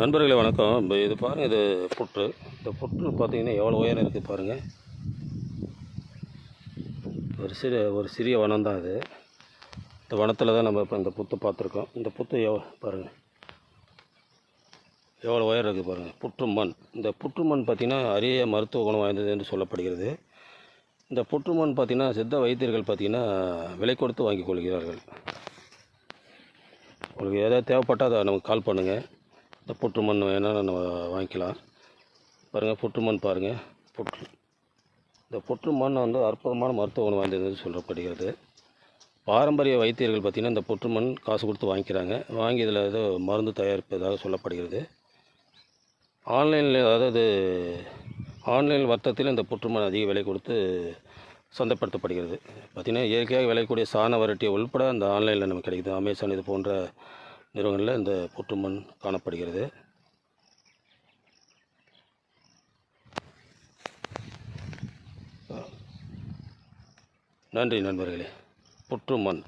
நண்பர்களே வணக்கம். இப்போ இது பாருங்கள் இது புற்று. இந்த புற்று பார்த்தீங்கன்னா எவ்வளோ உயரம் இருக்குது பாருங்கள் ஒரு சிறு ஒரு சிறிய வனம் தான் இது இந்த வனத்தில் தான் நம்ம இப்போ இந்த புத்து பார்த்துருக்கோம். இந்த புத்து எவ் பாருங்கள் எவ்வளோ உயரம் இருக்குது பாருங்கள் புற்று மண். இந்த புற்று மண் பார்த்திங்கன்னா அரிய மருத்துவ குணம் வாய்ந்தது என்று சொல்லப்படுகிறது. இந்த புற்று மண் பார்த்திங்கன்னா சித்த வைத்தியர்கள் பார்த்திங்கன்னா விலை கொடுத்து வாங்கிக் கொள்கிறார்கள். உங்களுக்கு ஏதாவது தேவைப்பட்டால் அதை நமக்கு கால் பண்ணுங்கள் இந்த புற்று மண் வேணால் நம்ம வாங்கிக்கலாம். பாருங்கள் புற்று மண் பாருங்கள் புற்று இந்த புற்று மண் வந்து அற்புதமான மருத்துவ குணம் வாய்ந்ததுன்னு சொல்லப்படுகிறது. பாரம்பரிய வைத்தியர்கள் பார்த்திங்கன்னா இந்த புற்று மண் காசு கொடுத்து வாங்கிக்கிறாங்க. வாங்கி இதில் ஏதோ மருந்து தயாரிப்பதாக சொல்லப்படுகிறது. ஆன்லைனில் அதாவது ஆன்லைன் வர்த்தத்தில் இந்த புற்றுமண் அதிக விலை கொடுத்து சந்தைப்படுத்தப்படுகிறது. பார்த்திங்கன்னா இயற்கையாக விளையக்கூடிய சாண வரட்டி உள்பட அந்த ஆன்லைனில் நமக்கு கிடைக்குது. அமேசான் இது போன்ற நிறுவனங்களில் இந்த புற்றுமண் காணப்படுகிறது. நன்றி நண்பர்களே. புற்றுமண்